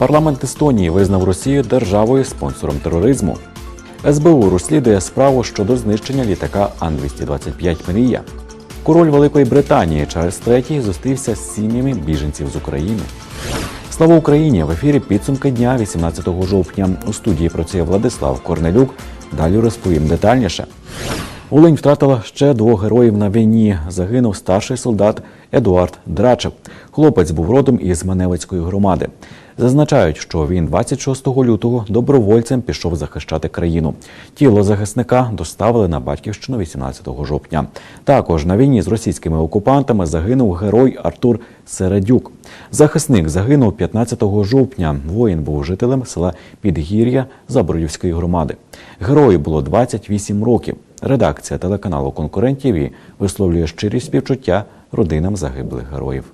Парламент Естонії визнав Росію державою спонсором тероризму. СБУ розслідує справу щодо знищення літака Ан-225 Мрія. Король Великої Британії Чарльз III зустрівся з сім'ями біженців з України. Слава Україні! В ефірі підсумки дня 18 жовтня. У студії працює Владислав Корнелюк. Далі розповім детальніше. Волинь втратила ще двох героїв на війні. Загинув старший солдат Едуард Драчев. Хлопець був родом із Маневицької громади. Зазначають, що він 26 лютого добровольцем пішов захищати країну. Тіло захисника доставили на батьківщину 18 жовтня. Також на війні з російськими окупантами загинув герой Артур Середюк. Захисник загинув 15 жовтня. Воїн був жителем села Підгір'я Заборівської громади. Герою було 28 років. Редакція телеканалу конкурентів висловлює щирі співчуття родинам загиблих героїв.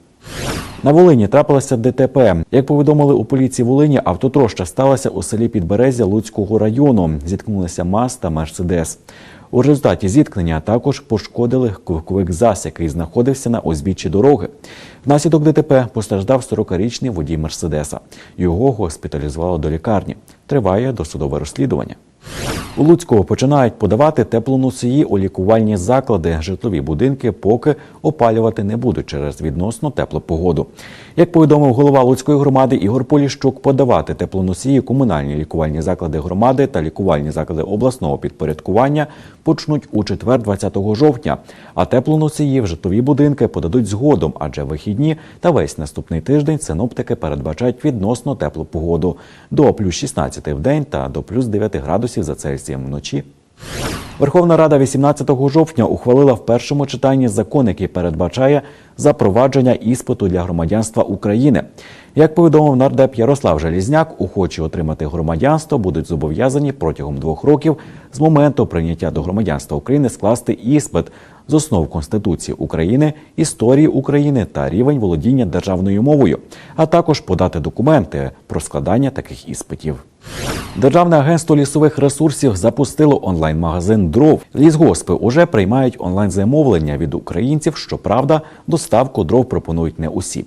На Волині трапилося ДТП. Як повідомили у поліції Волині, автотроща сталася у селі Підберезя Луцького району. Зіткнулися МАЗ та Мерседес. У результаті зіткнення також пошкодили ковковик ЗАЗ, який знаходився на узбіччі дороги. Внаслідок ДТП постраждав 40-річний водій Мерседеса. Його госпіталізували до лікарні. Триває досудове розслідування. У Луцького починають подавати теплоносії у лікувальні заклади. Житлові будинки поки опалювати не будуть через відносно теплу погоду. Як повідомив голова Луцької громади Ігор Поліщук, подавати теплоносії комунальні лікувальні заклади громади та лікувальні заклади обласного підпорядкування почнуть у четвер, 20 жовтня. А теплоносії в житлові будинки подадуть згодом, адже вихідні та весь наступний тиждень синоптики передбачають відносно теплу погоду до плюс 16 в день та до плюс 9 градусів за Цельсієм вночі. Верховна Рада 18 жовтня ухвалила в першому читанні закон, який передбачає запровадження іспиту для громадянства України. Як повідомив нардеп Ярослав Желізняк, охочі отримати громадянство будуть зобов'язані протягом двох років з моменту прийняття до громадянства України скласти іспит з основ Конституції України, історії України та рівень володіння державною мовою, а також подати документи про складання таких іспитів. Державне агентство лісових ресурсів запустило онлайн-магазин дров. Лісгоспи уже приймають онлайн-замовлення від українців. Щоправда, доставку дров пропонують не усі.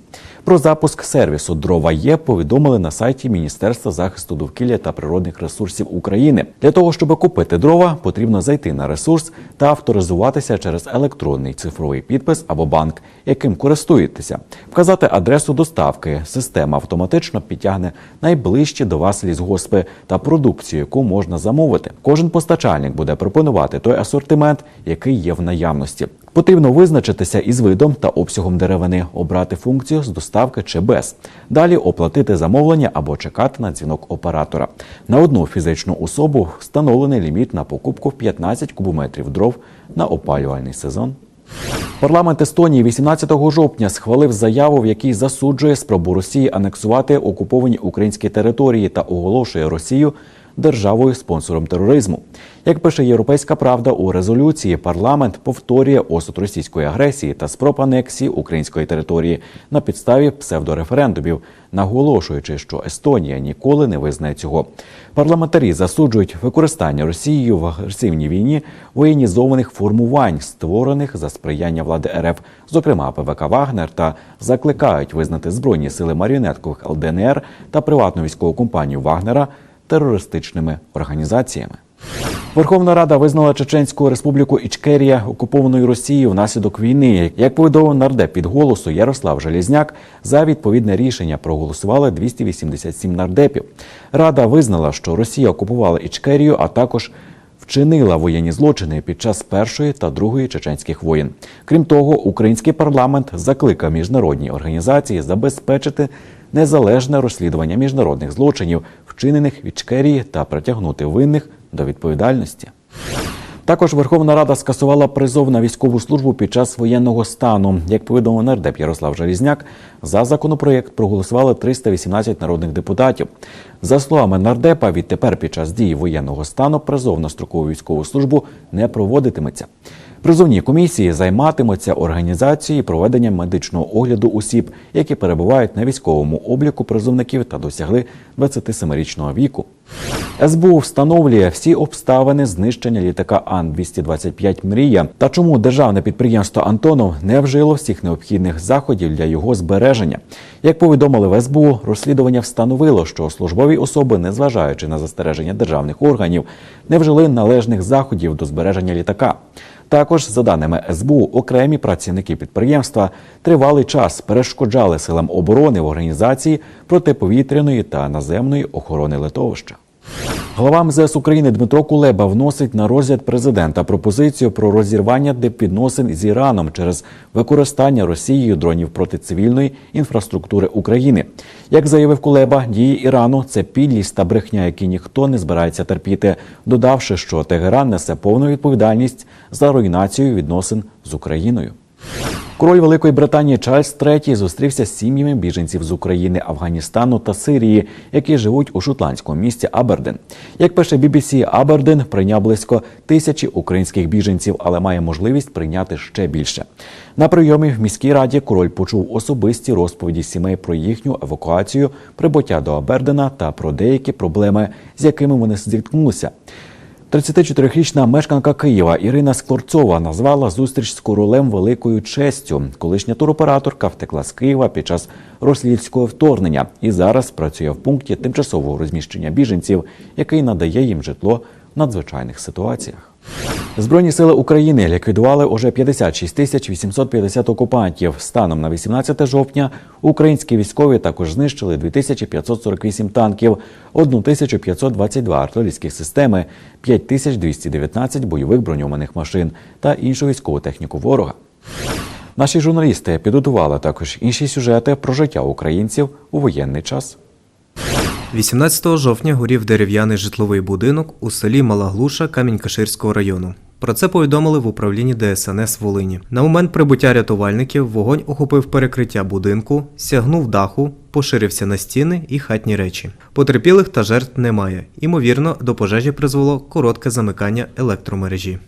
Про запуск сервісу Дрова є повідомили на сайті Міністерства захисту довкілля та природних ресурсів України. Для того щоб купити дрова, потрібно зайти на ресурс та авторизуватися через електронний цифровий підпис або банк, яким користуєтеся, вказати адресу доставки. Система автоматично підтягне найближчі до вас лісгоспи та продукцію, яку можна замовити. Кожен постачальник буде пропонувати той асортимент, який є в наявності. Потрібно визначитися із видом та обсягом деревини, обрати функцію з доставки чи без. Далі оплатити замовлення або чекати на дзвінок оператора. На одну фізичну особу встановлений ліміт на покупку в 15 кубометрів дров на опалювальний сезон. Парламент Естонії 18 жовтня схвалив заяву, в якій засуджує спробу Росії анексувати окуповані українські території та оголошує Росію державою спонсором тероризму. Як пише Європейська Правда у резолюції, парламент повторює осуд російської агресії та спроб анексії української території на підставі псевдореферендумів, наголошуючи, що Естонія ніколи не визнає цього. Парламентарі засуджують використання Росією в агресивній війні воєнізованих формувань, створених за сприяння влади РФ, зокрема ПВК Вагнер, та закликають визнати збройні сили маріонеткових ЛДНР та приватну військову компанію Вагнера терористичними організаціями. Верховна Рада визнала Чеченську республіку Ічкерія окупованою Росією внаслідок війни. Як повідомив нардеп під голосу Ярослав Желізняк, за відповідне рішення проголосували 287 нардепів. Рада визнала, що Росія окупувала Ічкерію, а також вчинила воєнні злочини під час першої та другої чеченських воєн. Крім того, український парламент закликав міжнародні організації забезпечити незалежне розслідування міжнародних злочинів, вчинених в Ічкерії, та притягнути винних до відповідальності. Також Верховна Рада скасувала призов на військову службу під час воєнного стану. Як повідомив нардеп Ярослав Желізняк, за законопроєкт проголосували 318 народних депутатів. За словами нардепа, відтепер під час дії воєнного стану призов на строкову військову службу не проводитиметься. Призовні комісії займатимуться організацією і проведенням медичного огляду осіб, які перебувають на військовому обліку призовників та досягли 27-річного віку. СБУ встановлює всі обставини знищення літака Ан-225 Мрія та чому державне підприємство Антонов не вжило всіх необхідних заходів для його збереження. Як повідомили в СБУ, розслідування встановило, що службові особи, незважаючи на застереження державних органів, не вжили належних заходів до збереження літака. Також, за даними СБУ, окремі працівники підприємства тривалий час перешкоджали силам оборони в організації протиповітряної та наземної охорони литовища. Голова МЗС України Дмитро Кулеба вносить на розгляд президента пропозицію про розірвання дипвідносин з Іраном через використання Росією дронів проти цивільної інфраструктури України. Як заявив Кулеба, дії Ірану це підлість та брехня, які ніхто не збирається терпіти, додавши, що Тегеран несе повну відповідальність за руйнацію відносин з Україною. Король Великої Британії Чарльз III зустрівся з сім'ями біженців з України, Афганістану та Сирії, які живуть у шотландському місті Аберден. Як пише BBC, Аберден прийняв близько тисячі українських біженців, але має можливість прийняти ще більше. На прийомі в міській раді король почув особисті розповіді сімей про їхню евакуацію, прибуття до Абердена та про деякі проблеми, з якими вони зіткнулися. 34-річна мешканка Києва Ірина Скворцова назвала зустріч з королем великою честю. Колишня туроператорка втекла з Києва під час російського вторгнення і зараз працює в пункті тимчасового розміщення біженців, який надає їм житло в надзвичайних ситуаціях. Збройні сили України ліквідували уже 56 тисяч 850 окупантів. Станом на 18 жовтня українські військові також знищили 2548 танків, 1522 артилерійських системи, 5219 бойових броньованих машин та іншу військову техніку ворога. Наші журналісти підготували також інші сюжети про життя українців у воєнний час. 18 жовтня горів дерев'яний житловий будинок у селі Мала Глуша Камінь-Каширського району. Про це повідомили в управлінні ДСНС Волині. На момент прибуття рятувальників вогонь охопив перекриття будинку, сягнув даху, поширився на стіни і хатні речі. Потерпілих та жертв немає. Імовірно, до пожежі призвело коротке замикання електромережі.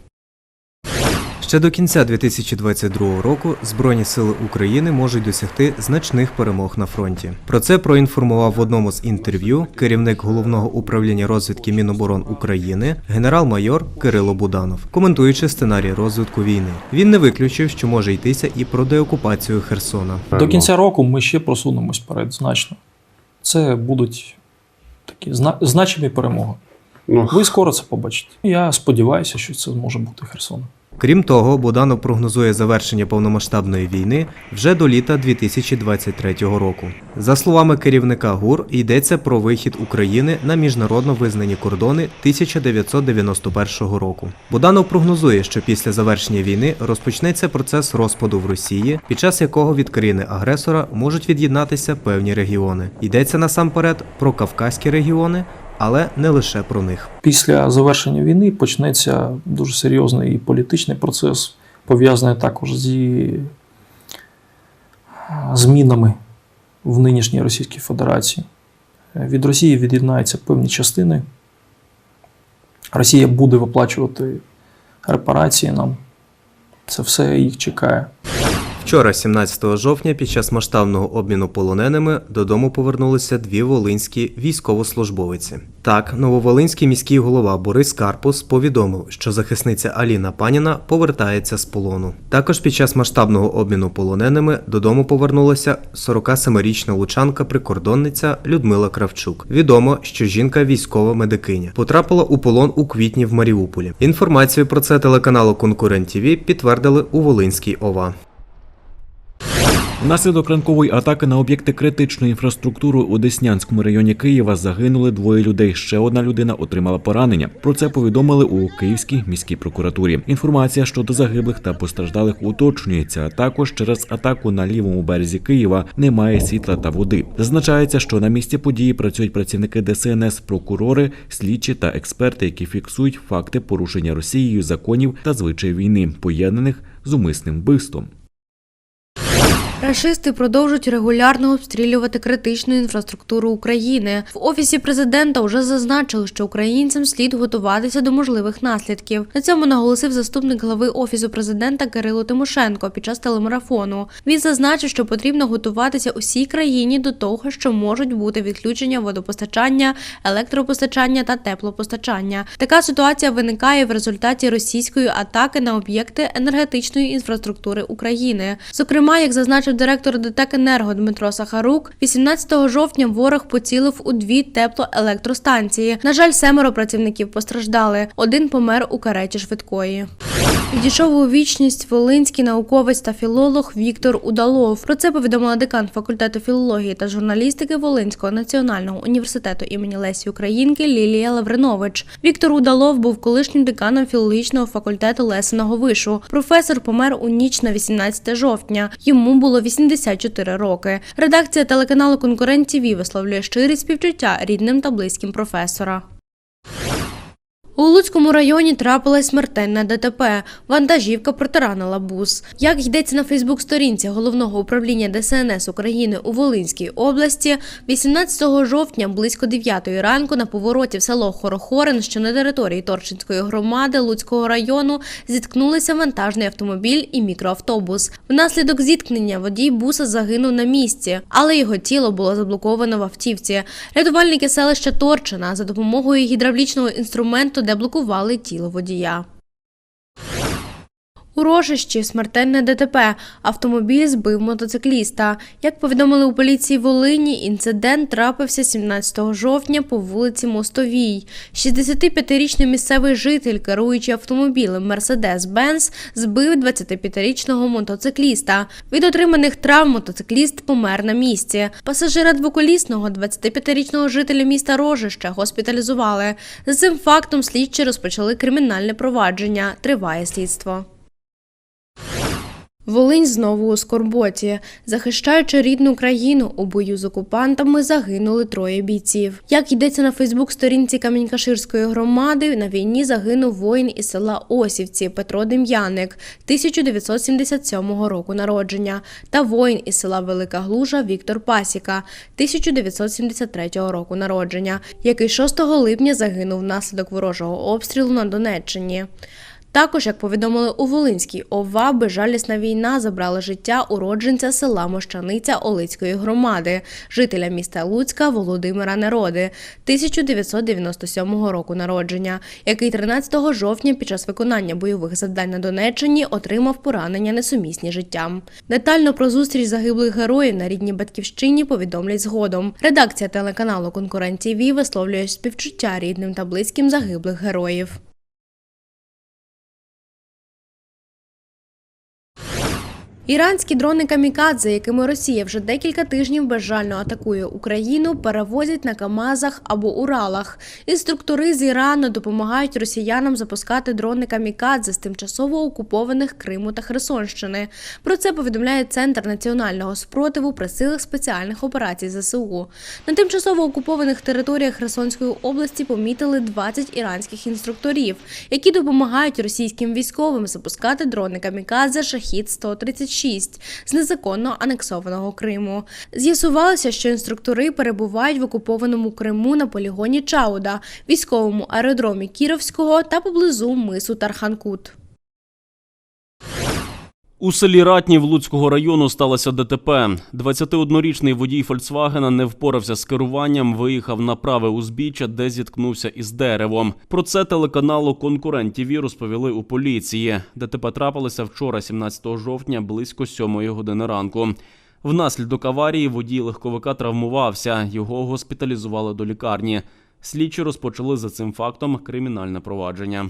Ще до кінця 2022 року Збройні сили України можуть досягти значних перемог на фронті. Про це проінформував в одному з інтерв'ю керівник головного управління розвідки Міноборон України генерал-майор Кирило Буданов, коментуючи сценарій розвитку війни. Він не виключив, що може йтися і про деокупацію Херсона. До кінця року ми ще просунемось вперед значно. Це будуть такі зна- значимі перемоги. Ну, Ви скоро це побачите. Я сподіваюся, що це зможе бути Херсон. Крім того, Буданов прогнозує завершення повномасштабної війни вже до літа 2023 року. За словами керівника ГУР, йдеться про вихід України на міжнародно визнані кордони 1991 року. Буданов прогнозує, що після завершення війни розпочнеться процес розпаду в Росії, під час якого від країни-агресора можуть від'єднатися певні регіони. Йдеться насамперед про кавказькі регіони, але не лише про них. Після завершення війни почнеться дуже серйозний політичний процес, пов'язаний також зі змінами в нинішній Російській Федерації. Від Росії від'єднаються певні частини. Росія буде виплачувати репарації нам. Це все їх чекає. Вчора, 17 жовтня, під час масштабного обміну полоненими додому повернулися дві волинські військовослужбовиці. Так, нововолинський міський голова Борис Карпус повідомив, що захисниця Аліна Паніна повертається з полону. Також під час масштабного обміну полоненими додому повернулася 47-річна лучанка прикордонниця Людмила Кравчук. Відомо, що жінка військова медикиня потрапила у полон у квітні в Маріуполі. Інформацію про це телеканалу Конкурент ТВ підтвердили у Волинській ОВА. Внаслідок ранкової атаки на об'єкти критичної інфраструктури у Деснянському районі Києва загинули двоє людей. Ще одна людина отримала поранення. Про це повідомили у Київській міській прокуратурі. Інформація щодо загиблих та постраждалих уточнюється. Також через атаку на лівому березі Києва немає світла та води. Зазначається, що на місці події працюють працівники ДСНС, прокурори, слідчі та експерти, які фіксують факти порушення Росією законів та звичаїв війни, поєднаних з умисним вбивством. Рашисти продовжують регулярно обстрілювати критичну інфраструктуру України. В офісі президента вже зазначили, що українцям слід готуватися до можливих наслідків. На цьому наголосив заступник глави офісу президента Кирило Тимошенко під час телемарафону. Він зазначив, що потрібно готуватися усій країні до того, що можуть бути відключення водопостачання, електропостачання та теплопостачання. Така ситуація виникає в результаті російської атаки на об'єкти енергетичної інфраструктури України. Зокрема, як зазначив директор ДТЕК «Енерго» Дмитро Сахарук, 18 жовтня ворог поцілив у дві теплоелектростанції. На жаль, семеро працівників постраждали. Один помер у кареті швидкої. Відійшов у вічність волинський науковець та філолог Віктор Удалов. Про це повідомила декан факультету філології та журналістики Волинського національного університету імені Лесі Українки Лілія Лавринович. Віктор Удалов був колишнім деканом філологічного факультету Лесеного вишу. Професор помер у ніч на 18 жовтня. Йому було 84 роки. Редакція телеканалу Конкурент ТІВІ висловлює щирі співчуття рідним та близьким професора. У Луцькому районі трапилась смертельна ДТП. Вантажівка протаранила бус. Як йдеться на Фейсбук-сторінці головного управління ДСНС України у Волинській області, 18 жовтня близько 9 ранку на повороті в село Хорохорин, що на території Торчинської громади Луцького району, зіткнулися вантажний автомобіль і мікроавтобус. Внаслідок зіткнення водій буса загинув на місці, але його тіло було заблоковано в автівці. Рятувальники селища Торчина за допомогою гідравлічного інструменту деблокували тіло водія. У Рожищі смертельне ДТП. Автомобіль збив мотоцикліста. Як повідомили у поліції Волині, інцидент трапився 17 жовтня по вулиці Мостовій. 65-річний місцевий житель, керуючи автомобілем Mercedes-Benz, збив 25-річного мотоцикліста. Від отриманих травм мотоцикліст помер на місці. Пасажира двоколісного 25-річного жителя міста Рожище госпіталізували. За цим фактом слідчі розпочали кримінальне провадження. Триває слідство. Волинь знову у скорботі. Захищаючи рідну країну у бою з окупантами, загинули троє бійців. Як йдеться на Фейсбук-сторінці Камінькаширської громади, на війні загинув воїн із села Осівці Петро Дем'яник 1977 року народження та воїн із села Велика Глужа Віктор Пасіка 1973 року народження, який 6 липня загинув внаслідок ворожого обстрілу на Донеччині. Також, як повідомили у Волинській ОВА, безжалісна війна забрала життя уродженця села Мощаниця Олицької громади, жителя міста Луцька Володимира Нероди, 1997 року народження, який 13 жовтня під час виконання бойових завдань на Донеччині отримав поранення несумісні життям. Детально про зустріч загиблих героїв на рідній батьківщині повідомлять згодом. Редакція телеканалу Конкурент ТІВІ висловлює співчуття рідним та близьким загиблих героїв. Іранські дрони камікадзе, якими Росія вже декілька тижнів безжально атакує Україну, перевозять на Камазах або Уралах. Інструктори з Ірану допомагають росіянам запускати дрони камікадзе з тимчасово окупованих Криму та Херсонщини. Про це повідомляє Центр національного спротиву при силах спеціальних операцій ЗСУ. На тимчасово окупованих територіях Херсонської області помітили 20 іранських інструкторів, які допомагають російським військовим запускати дрони камікадзе Шахід 136 з незаконно анексованого Криму. З'ясувалося, що інструктори перебувають в окупованому Криму на полігоні Чауда, військовому аеродромі Кіровського та поблизу мису Тарханкут. У селі Ратнів Луцького району сталося ДТП. 21-річний водій Фольксвагена не впорався з керуванням, виїхав на праве узбіччя, де зіткнувся із деревом. Про це телеканалу Конкурент ТІВІ розповіли у поліції. ДТП трапилося вчора, 17 жовтня, близько 7 години ранку. Внаслідок аварії водій легковика травмувався. Його госпіталізували до лікарні. Слідчі розпочали за цим фактом кримінальне провадження.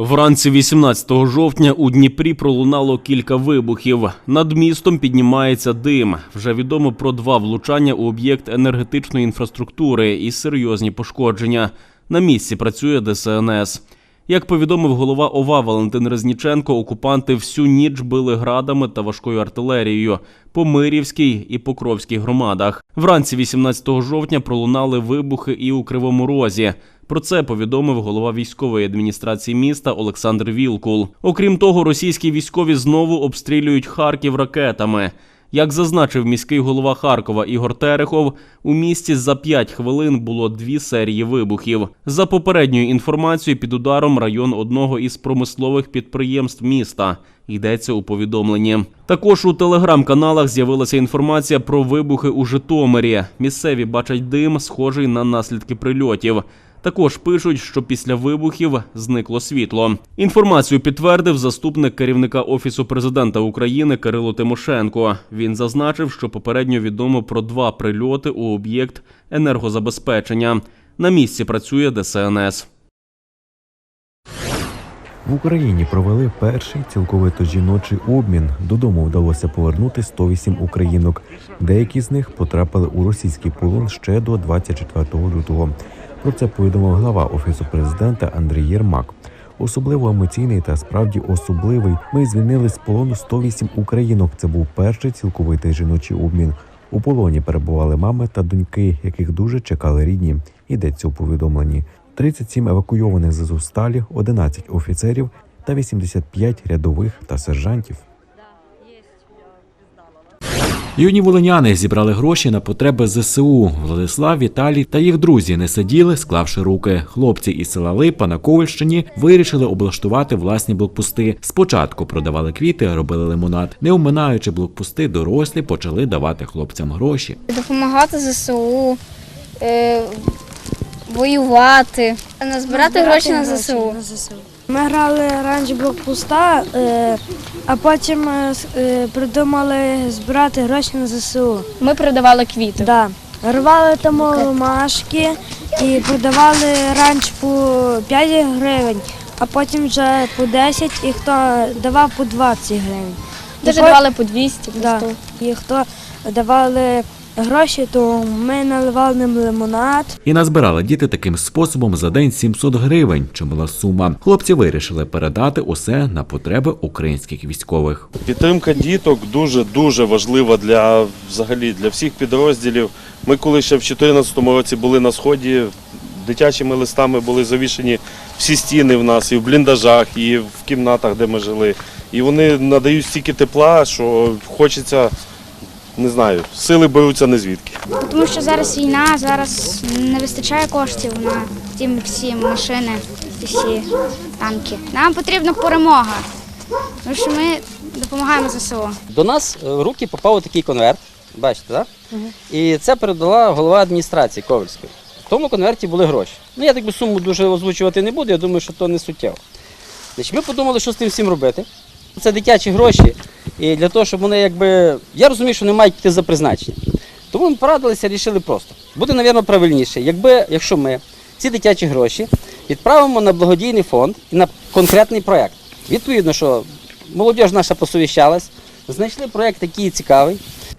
Вранці 18 жовтня у Дніпрі пролунало кілька вибухів. Над містом піднімається дим. Вже відомо про два влучання у об'єкт енергетичної інфраструктури і серйозні пошкодження. На місці працює ДСНС. Як повідомив голова ОВА Валентин Резніченко, окупанти всю ніч били градами та важкою артилерією по Мирівській і Покровській громадах. Вранці 18 жовтня пролунали вибухи і у Кривому Розі. Про це повідомив голова військової адміністрації міста Олександр Вілкул. Окрім того, російські військові знову обстрілюють Харків ракетами. Як зазначив міський голова Харкова Ігор Терехов, у місті за 5 хвилин було дві серії вибухів. За попередньою інформацією, під ударом район одного із промислових підприємств міста. Йдеться у повідомленні. Також у телеграм-каналах з'явилася інформація про вибухи у Житомирі. Місцеві бачать дим, схожий на наслідки прильотів. Також пишуть, що після вибухів зникло світло. Інформацію підтвердив заступник керівника офісу президента України Кирило Тимошенко. Він зазначив, що попередньо відомо про два прильоти у об'єкт енергозабезпечення. На місці працює ДСНС. В Україні провели перший цілковито жіночий обмін. Додому вдалося повернути 108 українок. Деякі з них потрапили у російський полон ще до 24 лютого. Про це повідомив глава офісу президента Андрій Єрмак. Особливо емоційний та справді особливий. Ми звільнили з полону 108 українок. Це був перший цілковитий жіночий обмін. У полоні перебували мами та доньки, яких дуже чекали рідні. Йдеться у повідомленні. 37 евакуйованих з Азовсталі, 11 офіцерів та 85 рядових та сержантів. Юні волиняни зібрали гроші на потреби ЗСУ. Владислав, Віталій та їх друзі не сиділи, склавши руки. Хлопці із села Липа на Ковальщині вирішили облаштувати власні блокпости. Спочатку продавали квіти, робили лимонад. Не оминаючи блокпости, дорослі почали давати хлопцям гроші. допомагати ЗСУ, е, воювати, назбирати гроші на ЗСУ. Ми грали раніше блокпоста, е, а потім е, е, придумали збирати гроші на ЗСУ. Ми продавали квіти. Да. Рвали там ромашки і продавали раніше по 5 гривень, а потім вже по 10 і хто давав по 20 гривень. Дуже давали по 200, Да. І хто давали гроші, то ми наливали ним лимонад. І назбирали діти таким способом за день 700 гривень. Чимала сума. Хлопці вирішили передати усе на потреби українських військових. Підтримка діток дуже дуже важлива для взагалі для всіх підрозділів. Ми коли ще в 2014 році були на сході, дитячими листами були завішені всі стіни в нас і в бліндажах, і в кімнатах, де ми жили. І вони надають стільки тепла, що хочеться, не знаю, сили беруться не звідки. Тому що зараз війна, зараз не вистачає коштів на ті всі машини, ті всі танки. Нам потрібна перемога, тому що ми допомагаємо ЗСУ. До нас е, в руки попав такий конверт, бачите, так? І це передала голова адміністрації Ковальської. В тому конверті були гроші. Ну, я так би суму дуже озвучувати не буду, я думаю, що то не суттєво. Значить, ми подумали, що з тим всім робити. Це дитячі гроші, і для того, щоб вони якби. Я розумію, що вони мають піти за призначення. Тому ми порадилися, рішили просто. Буде, мабуть, правильніше, якби, якщо ми ці дитячі гроші відправимо на благодійний фонд і на конкретний проєкт. Відповідно, що молодь наша посовіщалась, знайшли проєкт, який цікавий.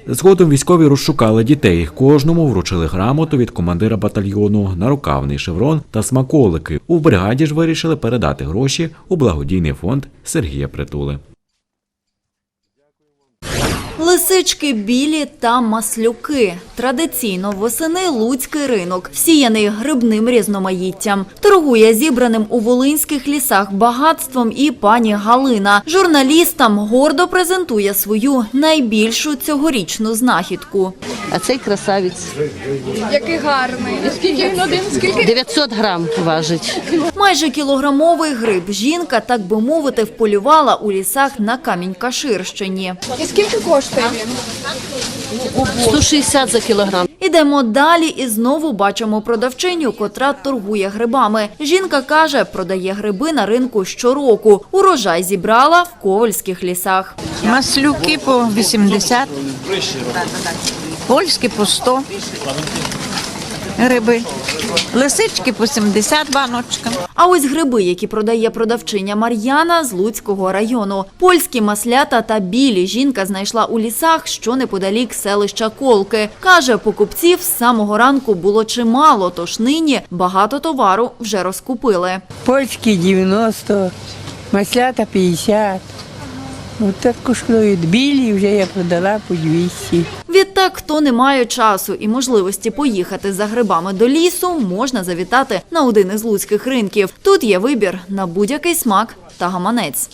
Згодом військові розшукали дітей. Кожному вручили грамоту від командира батальйону, нарукавний шеврон та смаколики. У бригаді ж вирішили передати гроші у благодійний фонд Сергія Притули. Лисички білі та маслюки. Традиційно восени луцький ринок, всіяний грибним різноманіттям. Торгує зібраним у волинських лісах багатством і пані Галина. Журналістам гордо презентує свою найбільшу цьогорічну знахідку. А цей красавець. Який гарний. Скільки він один? Скільки? 900 грам важить. Майже кілограмовий гриб жінка, так би мовити, вполювала у лісах на Камінь-Каширщині. 160 за кілограм. Ідемо далі і знову бачимо продавчиню, котра торгує грибами. Жінка каже, продає гриби на ринку щороку. Урожай зібрала в ковальських лісах. Маслюки по 80, польські по 100 гриби, лисички по 70 баночка. А ось гриби, які продає продавчиня Мар'яна з Луцького району. Польські маслята та білі жінка знайшла у лісах, що неподалік селища Колки. Каже, покупців з самого ранку було чимало, тож нині багато товару вже розкупили. Польські 90, маслята 50. Ось так коштують. Білі вже я продала по 200. Відтак, хто не має часу і можливості поїхати за грибами до лісу, можна завітати на один із луцьких ринків. Тут є вибір на будь-який смак та гаманець.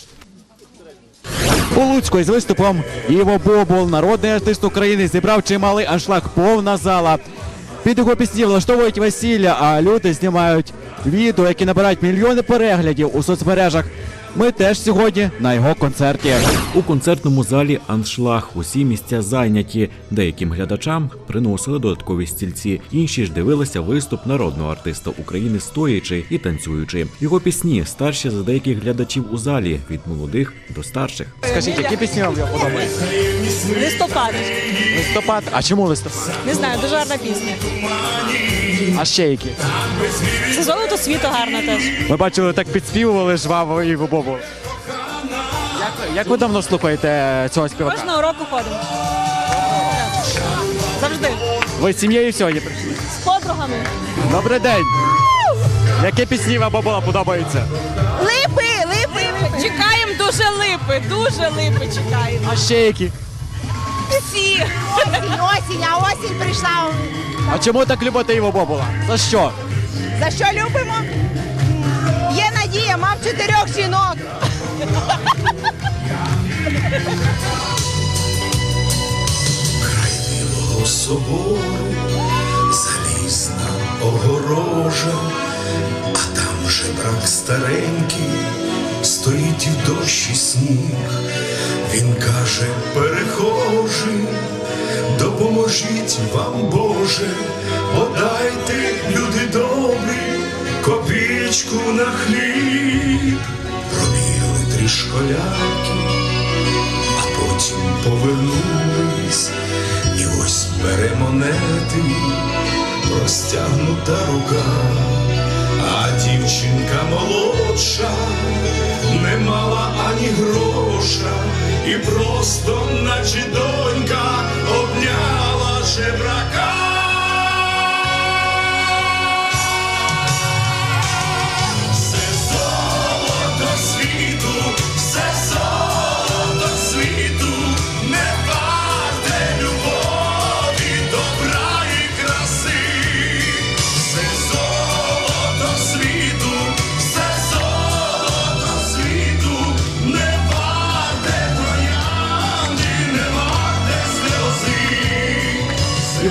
У Луцьку із виступом Іво Бобул, народний артист України, зібрав чималий аншлаг, повна зала. Під його пісні влаштовують весілля, а люди знімають відео, які набирають мільйони переглядів у соцмережах. Ми теж сьогодні на його концерті. У концертному залі аншлаг усі місця зайняті. Деяким глядачам приносили додаткові стільці. Інші ж дивилися виступ народного артиста України стоячи і танцюючи. Його пісні старші за деяких глядачів у залі від молодих до старших. Скажіть, які пісні вам подобаються? Листопад. Листопад. А чому листопад? Не знаю, дуже гарна пісня. А ще які? Це золото світу гарна теж. Ми бачили, так підспівували жваво Іво Бобул. Як, як ви давно слухаєте цього співака? Кожного року ходимо. Завжди. Ви з сім'єю сьогодні прийшли? З подругами. Добрий день! Які пісні вам Бобула подобаються? Липи, липи. Чекаємо дуже липи, дуже липи чекаємо. А ще які? Всі. Осінь, а осінь прийшла. А чому так любите Іво Бобула? За що? За що любимо? Є надія, мав чотирьох жінок. Білого собору залізна огорожа, а там же брак старенький, стоїть і дощ і сніг. Він каже, перехожий, допоможіть вам, Боже, подайте, люди добрі, копійку на хліб, пробігли три школяки а потім повернулись, і ось бере монети, простягнута рука, а дівчинка молодша не мала ані гроша, і просто, наче донька, обняла жебрака. Все золото світу, все золото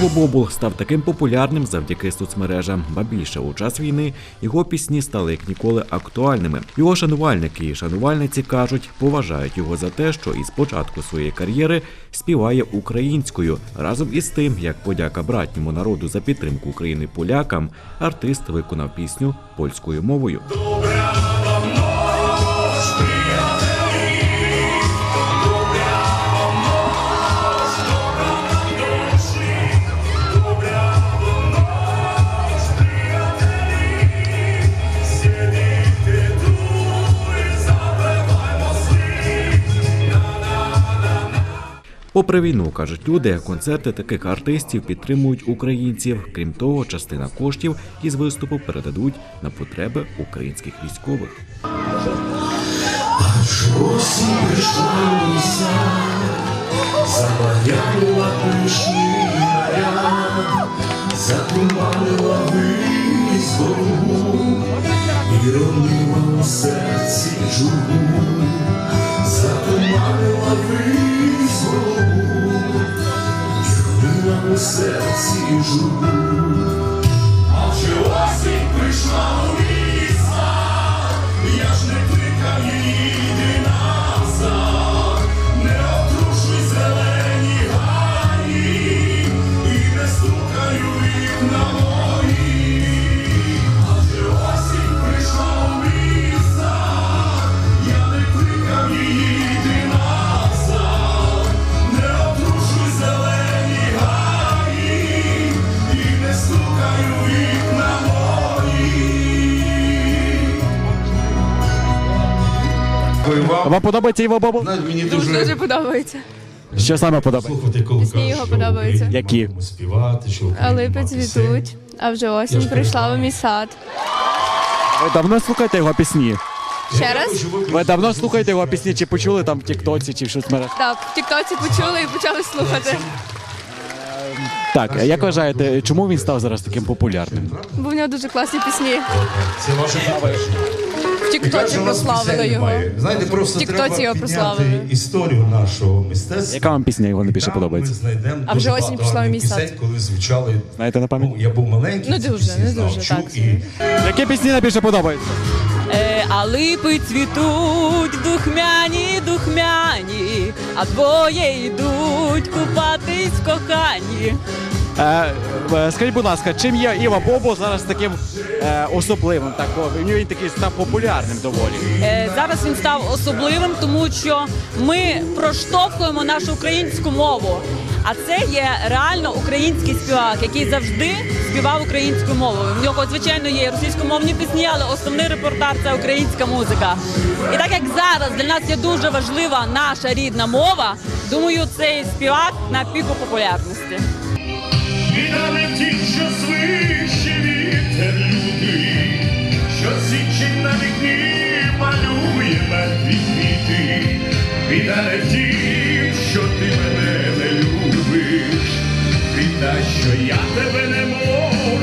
Іво Бобул став таким популярним завдяки соцмережам. Ба більше у час війни його пісні стали як ніколи актуальними. Його шанувальники і шанувальниці кажуть, поважають його за те, що із початку своєї кар'єри співає українською. Разом із тим, як подяка братньому народу за підтримку України полякам, артист виконав пісню польською мовою. Попри війну, кажуть люди, концерти таких артистів підтримують українців. Крім того, частина коштів із виступу передадуть на потреби українських військових. Осінь прийшла ліса, ронила у серці журбу, затуманила вись голову, і ронила у серці журбу. А вже осінь прийшла у міста, я ж не кликав її йди Вам подобається Іво Бобул? Мені дуже подобається. Що саме подобається? слухати, коли Пісні його подобаються. Які? співати, що А липи цвітуть, а вже осінь прийшла у мій сад. Ви давно слухаєте його пісні? Ще раз? Ви давно слухаєте його пісні, чи почули там в Тіктоці, чи в соцмережах? Так, в Тіктоці почули і почали слухати. Так, як вважаєте, чому він став зараз таким популярним? Бо в нього дуже класні пісні. Це ваше В Тіктоці прославили його. Знаєте, просто треба його прославили. історію нашого мистецтва. Яка вам пісня його найбільше подобається? Знайдемо А вже осінь пішла в мій сад. пісень, коли звучали. Знаєте на пам'ять? Ну, я був маленький. Не дуже, пісні не знав, дуже, так, і Які пісні найбільше подобаються? А липи цвітуть, духмяні, духмяні, а двоє йдуть купатись в коханні. Е, е, скажіть, будь ласка, чим є Іва Бобо зараз таким е, особливим? Так, він такий став популярним доволі. Зараз він став особливим, тому що ми проштовхуємо нашу українську мову. А це є реально український співак, який завжди співав українською мовою. В нього, звичайно, є російськомовні пісні, але основний репортаж це українська музика. І так як зараз для нас є дуже важлива наша рідна мова, думаю, цей співак на піку популярності. Віддали ті, що свище вітер люди, що січень на вікні малює мертві квіти. Віддали ті, що ти мене не любиш, біда, що я тебе не можу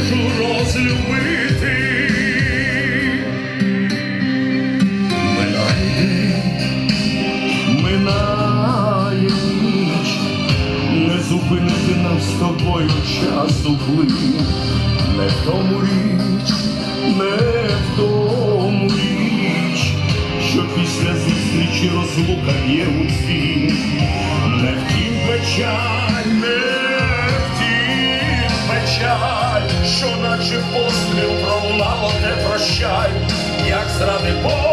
часу плин. Не в тому річ, не в тому річ, що після зустрічі розлука є у цвіт. Не втім печаль, не втім печаль, що наче постріл пролунало те прощай, як зради постріл